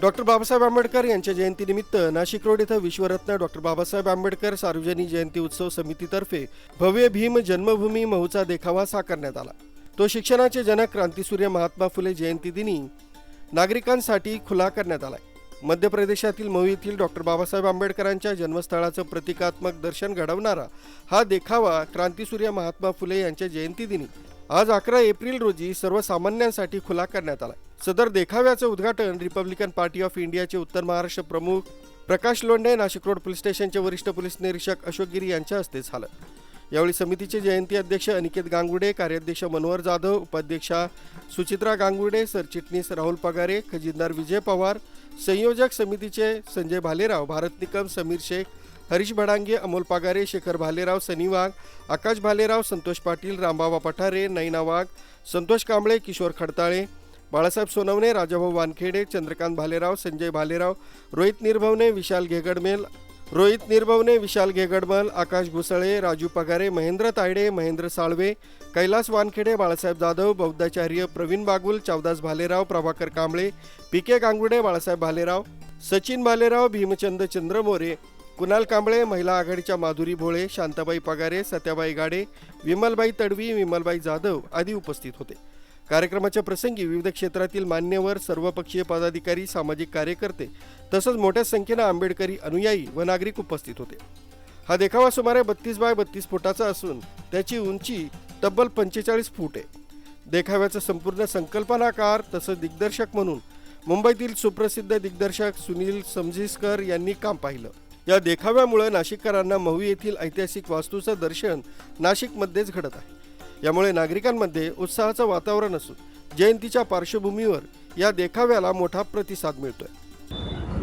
Doctor Babasaheb Ambedkar यांच्या जयंतीनिमित्त Nashik road इथं विश्वरत्न डॉक्टर बाबासाहेब आंबेडकर सार्वजनिक जयंती उत्सव समितीतर्फे भव्य भीम जन्मभूमी महूचा देखावा साकारण्यात आला. तो शिक्षणाचे जनक क्रांतीसूर्य महात्मा फुले जयंतीदिनी नागरिकांसाठी खुला करण्यात आला मध्य प्रदेशातील मऊ येथील डॉक्टर बाबासाहेब आंबेडकरांच्या जन्मस्थळाचं प्रतिकात्मक दर्शन घडवणारा हा देखावा क्रांतीसूर्य महात्मा फुले यांच्या जयंतीदिनी आज अकरा एप्रिल रोजी सर्वसामान्यांसाठी खुला करण्यात आला सदर देखाव्याचं उद्घाटन रिपब्लिकन पार्टी ऑफ इंडियाचे उत्तर महाराष्ट्र प्रमुख प्रकाश लोंढे नाशिक रोड पोलीस स्टेशनचे वरिष्ठ पोलीस निरीक्षक अशोक गिरी यांच्या हस्ते झालं. यावेळी समितीचे जयंती अध्यक्ष अनिकेत गांगुडे कार्याध्यक्ष मनोहर जाधव उपाध्यक्षा सुचित्रा गांगुडे सरचिटणीस राहुल पगारे खजिनदार विजय पवार संयोजक समितीचे संजय भालेराव भारत निकम समीर शेख हरीश भडांगे अमोल पागारे शेखर भालेराव सनी वाघ आकाश भालेराव संतोष पाटील रामबाबा पठारे नैना वाघ संतोष कांबळे किशोर खडताळे बाळासाहेब सोनवणे राजाभाऊ वानखेडे चंद्रकांत भालेराव संजय भालेराव रोहित निर्भवने विशाल घेगडमेल रोहित निर्भवने विशाल घेगडमल आकाश घुसळे राजू पगारे महेंद्र तायडे महेंद्र साळवे कैलास वानखेडे बाळासाहेब जाधव बौद्धाचार्य प्रवीण बागुल चावदास भालेराव प्रभाकर कांबळे पी के गांगुडे बाळासाहेब भालेराव सचिन भालेराव भीमचंद चंद्रमोरे कुणाल कांबळे महिला आघाडीच्या माधुरी भोळे शांताबाई पगारे सत्याबाई गाडे विमलबाई तडवी विमलबाई जाधव आदी उपस्थित होते. कार्यक्रमाच्या प्रसंगी विविध क्षेत्रातील मान्यवर सर्वपक्षीय पदाधिकारी सामाजिक कार्यकर्ते तसंच मोठ्या संख्येनं आंबेडकरी अनुयायी व नागरिक उपस्थित होते. हा देखावा सुमारे बत्तीस बाय बत्तीस फुटाचा असून त्याची उंची तब्बल पंचेचाळीस फूट आहे. देखाव्याचा संपूर्ण संकल्पनाकार तसंच दिग्दर्शक म्हणून मुंबईतील सुप्रसिद्ध दिग्दर्शक सुनील समजीसकर यांनी काम पाहिलं. या देखाव्यामुळे नाशिककरांना महू येथील ऐतिहासिक वास्तूचं दर्शन नाशिकमध्येच घडत आहे. यामुळे नागरिकांमध्ये उत्साहाचं वातावरण असून जयंतीच्या पार्श्वभूमीवर या देखाव्याला मोठा प्रतिसाद मिळतोय.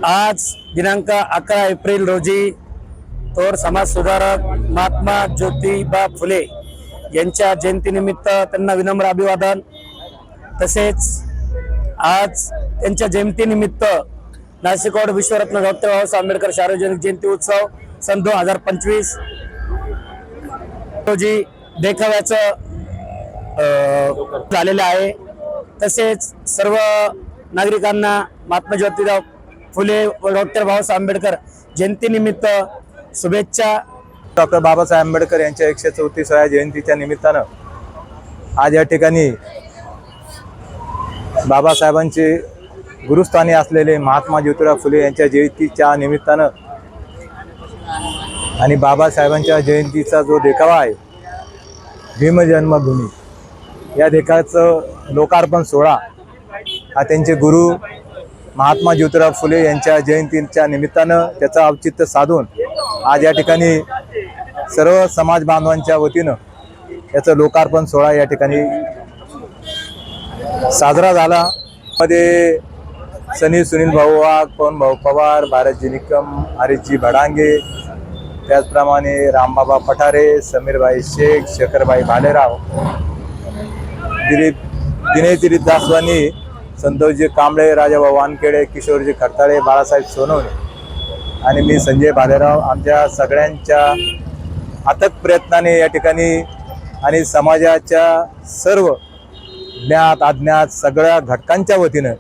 आज दिनांक अकरा एप्रिल रोजी थोर समाज सुधारक महात्मा ज्योतिबा फुले यांच्या जयंतीनिमित्त त्यांना विनम्र अभिवादन. तसेच आज त्यांच्या जयंतीनिमित्त नाशिकवाड विश्वरत्न डॉक्टर बाबासाहेब आंबेडकर सार्वजनिक जयंती उत्सव सन दोन हजार पंचवीस रोजी देखाव्याचं झालेलं आहे. तसेच सर्व नागरिकांना महात्मा ज्योतिराव फुले व डॉक्टर बाबासाहेब आंबेडकर जयंतीनिमित्त शुभेच्छा. डॉक्टर बाबासाहेब आंबेडकर यांच्या एकशे चौतीसाव्या जयंतीच्या निमित्तानं आज या ठिकाणी बाबासाहेबांचे गुरुस्थानी असलेले महात्मा ज्योतिराव फुले यांच्या जयंतीच्या निमित्तानं आणि बाबासाहेबांच्या जयंतीचा जो देखावा आहे भीमजन्मभूमी. या देखाचं लोकार्पण सोहळा हा त्यांचे गुरु महात्मा ज्योतिराव फुले यांच्या जयंतीच्या निमित्तानं त्याचं औचित्य साधून आज या ठिकाणी सर्व समाज बांधवांच्या वतीनं याचं लोकार्पण सोहळा या ठिकाणी साजरा झाला. मध्ये सनी सुनील भाऊ वाघ पवन भाऊ पवार भारतजी निकम हरीशजी भडांगे त्याचप्रमाणे रामबाबा पठारे समीरबाई शेख शेखरबाई भालेराव दिलीप दिनेश दिलीप दासवानी संतोषजी कांबळे राजाभाऊ वानखेडे किशोरजी खरताळे बाळासाहेब सोनवणे आणि मी संजय भालेराव. आमच्या सगळ्यांच्या अथक प्रयत्नाने या ठिकाणी आणि समाजाच्या सर्व ज्ञात अज्ञात सगळ्या घटकांच्या वतीनं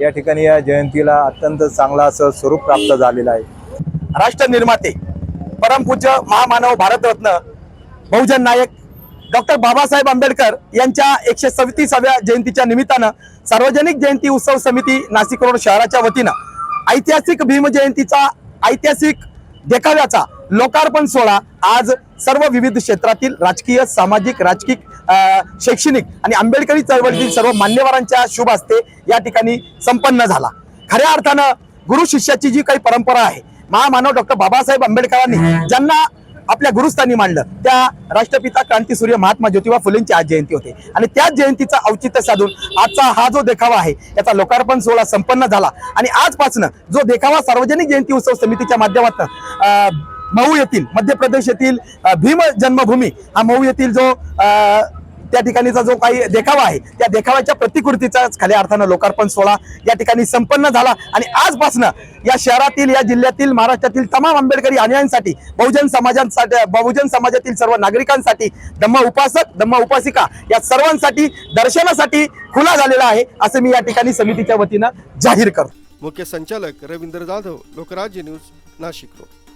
या ठिकाणी या जयंतीला अत्यंत चांगला असं स्वरूप प्राप्त झालेलं आहे. राष्ट्र निर्माते परमपूज्य महामानव भारतरत्न बहुजन नायक डॉक्टर बाबासाहेब आंबेडकर यांच्या एकशे सव्वीसाव्या जयंतीच्या निमित्तानं सार्वजनिक जयंती उत्सव समिती नाशिक रोड शहराच्या वतीनं ऐतिहासिक भीम जयंतीचा ऐतिहासिक देखाव्याचा लोकार्पण सोहळा आज सर्व विविध क्षेत्रातील राजकीय सामाजिक राजकीय शैक्षणिक आणि आंबेडकरी चळवळीतील सर्व मान्यवरांच्या शुभ हस्ते या ठिकाणी संपन्न झाला. खऱ्या अर्थानं गुरु शिष्याची जी काही परंपरा आहे महामानव डॉक्टर बाबासाहेब आंबेडकरांनी ज्यांना आपल्या गुरुस्थानी मांडलं त्या राष्ट्रपिता क्रांतीसूर्य महात्मा ज्योतिबा फुलेंची आज जयंती होते. आणि त्याच जयंतीचा औचित्य साधून आजचा हा जो देखावा आहे याचा लोकार्पण सोहळा संपन्न झाला. आणि आजपासून जो देखावा सार्वजनिक जयंती उत्सव समितीच्या माध्यमातून मऊ येथील मध्य प्रदेश येथील भीम जन्मभूमी हा मऊ येथील जो त्या ठिकाणीचा जो काही देखावा आहे त्या देखाव्याच्या प्रतिकृतीचा खऱ्या अर्थानं लोकार्पण सोहळा या ठिकाणी संपन्न झाला. आणि आजपासनं या शहरातील या जिल्ह्यातील महाराष्ट्रातील तमाम आंबेडकरी अनुयायांसाठी बहुजन समाजांसाठी बहुजन समाजातील सर्व नागरिकांसाठी धम्म उपासक धम्म उपासिका या सर्वांसाठी दर्शनासाठी खुला झालेला आहे असं मी या ठिकाणी समितीच्या वतीनं जाहीर करतो. मुख्य संचालक रवींद्र जाधव लोकराज्य न्यूज नाशिक रोड.